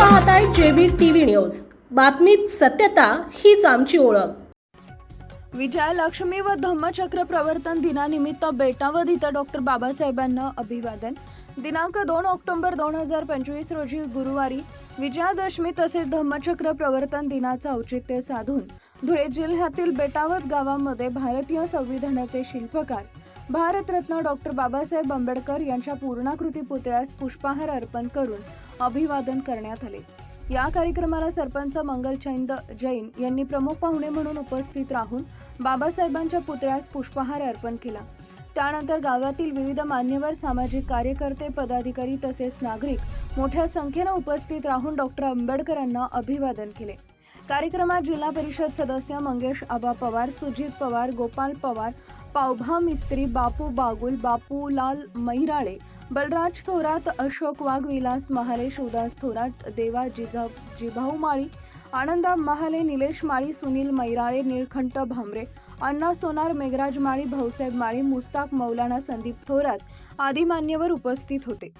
पाहत आहे TV news. बातमीत सत्यता हीच आमची ओळख. विजयालक्ष्मी व धम्मचक्र प्रवर्तन दिनानिमित्त बेटावद इथं डॉक्टर बाबासाहेबांना अभिवादन. दिनांक दोन ऑक्टोबर दोन हजार पंचवीस रोजी गुरुवारी विजयादशमी तसेच धम्मचक्र प्रवर्तन दिनाचं औचित्य साधून धुळे जिल्ह्यातील बेटावद गावामध्ये भारतीय संविधानाचे शिल्पकार भारतरत्न डॉक्टर बाबासाहेब आंबेडकर यांच्या पूर्णाकृती पुतळ्यास पुष्पहार अर्पण करून अभिवादन करण्यात आले. या कार्यक्रमाला सरपंच मंगलचंद जैन यांनी प्रमुख पाहुणे म्हणून उपस्थित राहून बाबासाहेबांच्या पुतळ्यास पुष्पहार अर्पण केला. त्यानंतर गावातील विविध मान्यवर सामाजिक कार्यकर्ते पदाधिकारी तसेच नागरिक मोठ्या संख्येनं उपस्थित राहून डॉक्टर आंबेडकरांना अभिवादन केले. कार्यक्रमात जिल्हा परिषद सदस्य मंगेश आबा पवार सुजित पवार गोपाल पवार पावभा मिस्त्री बापू बागुल बापूलाल मैराळे बलराज थोरात अशोक वाघ विलास महाले शिवदास थोरात देवा जिजा जिभाऊ माळी आनंदा महाले निलेश माळी सुनील मैराळे निळखंठ भामरे अण्णा सोनार मेघराज माळी भाऊसाहेब माळी मुस्ताक मौलाना संदीप थोरात आदी मान्यवर उपस्थित होते.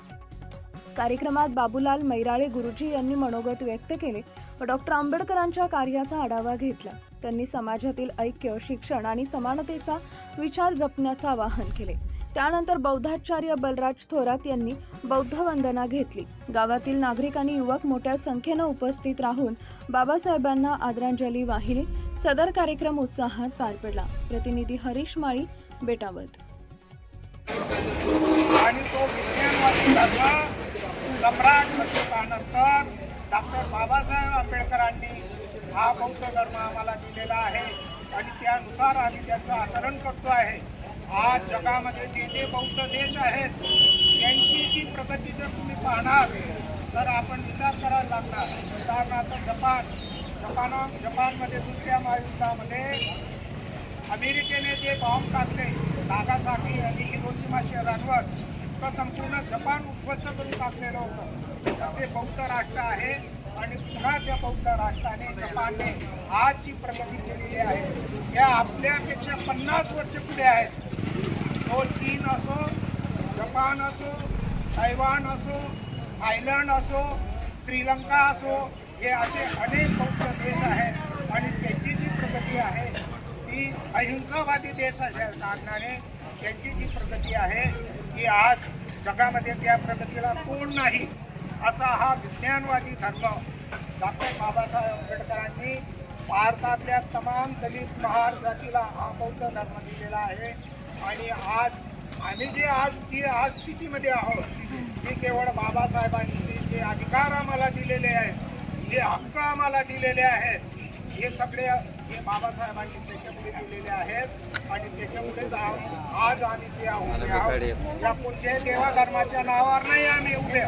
कार्यक्रमात बाबूलाल मैराळे गुरुजी यांनी मनोगत व्यक्त केले. व डॉक्टर आंबेडकरांच्या कार्याचा आढावा घेतला. त्यांनी समाजातील ऐक्य शिक्षण आणि समानतेचा विचार जपण्याचं आवाहन केले. त्यानंतर बौद्धाचार्य बलराज थोरात यांनी बौद्ध वंदना घेतली. गावातील नागरिक आणि युवक मोठ्या संख्येनं उपस्थित राहून बाबासाहेबांना आदरांजली वाहिली. सदर कार्यक्रम उत्साहात पार पडला. प्रतिनिधी हरीश माळी बेटावत आणि तो विज्ञानवादी धर्म सम्राट अशोकानंतर डॉक्टर बाबासाहेब आंबेडकरांनी हा बौद्ध धर्म आम्हाला दिलेला आहे आणि त्यानुसार आम्ही त्याचं आचरण करतो आहे. आज जगामध्ये जे जे बौद्ध देश आहेत त्यांची जी प्रगती जर तुम्ही पाहणार तर आपण विचार करायला लागणार. उदाहरणार्थ जपान. जपाना जपानमध्ये दुसऱ्या महायुद्धामध्ये अमेरिकेने जे बॉम्ब टाकले नागासाकी आणि हिरोशिमा शहरांवर तर संपूर्ण जपान उद्ध्वस्त करून टाकलेलं होतं. तर ते बौद्ध राष्ट्र आहे. आणि पुन्हा त्या बौद्ध राष्ट्राने जपानने आजची प्रगती केलेली आहे. त्या आपल्यापेक्षा पन्नास वर्ष पुढे आहेत. तो चीन असो जपान असो तैवान असो थायलंड असो श्रीलंका असो हे असे अनेक बौद्ध देश आहेत. आणि त्यांची जी प्रगती आहे ती अहिंसावादी देश अशा कारणाने त्यांची जी प्रगती आहे ती आज जगामध्ये त्या प्रगतीला कोण नाही. असा हा विज्ञानवादी धर्म. डॉक्टर बाबासाहेब आंबेडकरांनी भारतातल्या तमाम दलित महार जातीला हा बौद्ध धर्म दिलेला आहे. आणि आज आम्ही जे आज जी आज स्थितीमध्ये आहोत ती केवळ बाबासाहेबांनी जे अधिकार आम्हाला दिलेले आहेत जे हक्क आम्हाला दिलेले आहेत हे सगळे हे बाबासाहेबांनी त्याच्यामुळे दिलेले आहेत. आणि त्याच्यामुळेच आज आम्ही जे आहोत ते आहोत या कोणत्याही देवा धर्माच्या नावावर नाही आम्ही उभे.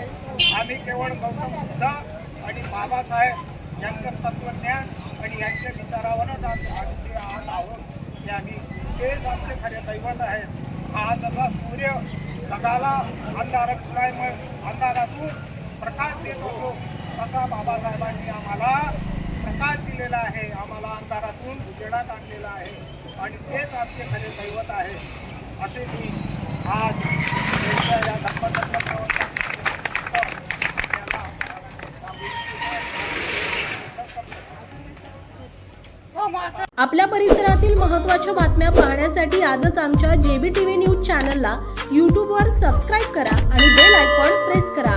आम्ही केवळ गौतम बुद्ध आणि बाबासाहेब यांचं तत्वज्ञान आणि यांच्या विचारावरच आज आज जे आज आहोत ते आम्ही तेच आमचे खरे दैवत आहेत. हा जसा सूर्य जगाला अंधारात अंधारातून प्रकाश देत असतो तसा बाबासाहेबांनी आम्हाला प्रकाश दिलेला आहे. आम्हाला अंधारातून उजेडात आणलेला आहे. आणि तेच आमचे खरे दैवत आहे. असे मी आज त्यांच्या या धर्मधर्म आपल्या परिसरातील महत्त्वाच्या बातम्या पाहण्यासाठी आजच आमच्या जेबी टीव्ही न्यूज चॅनलला यूट्यूबवर सबस्क्राईब करा आणि बेल आयकॉन प्रेस करा.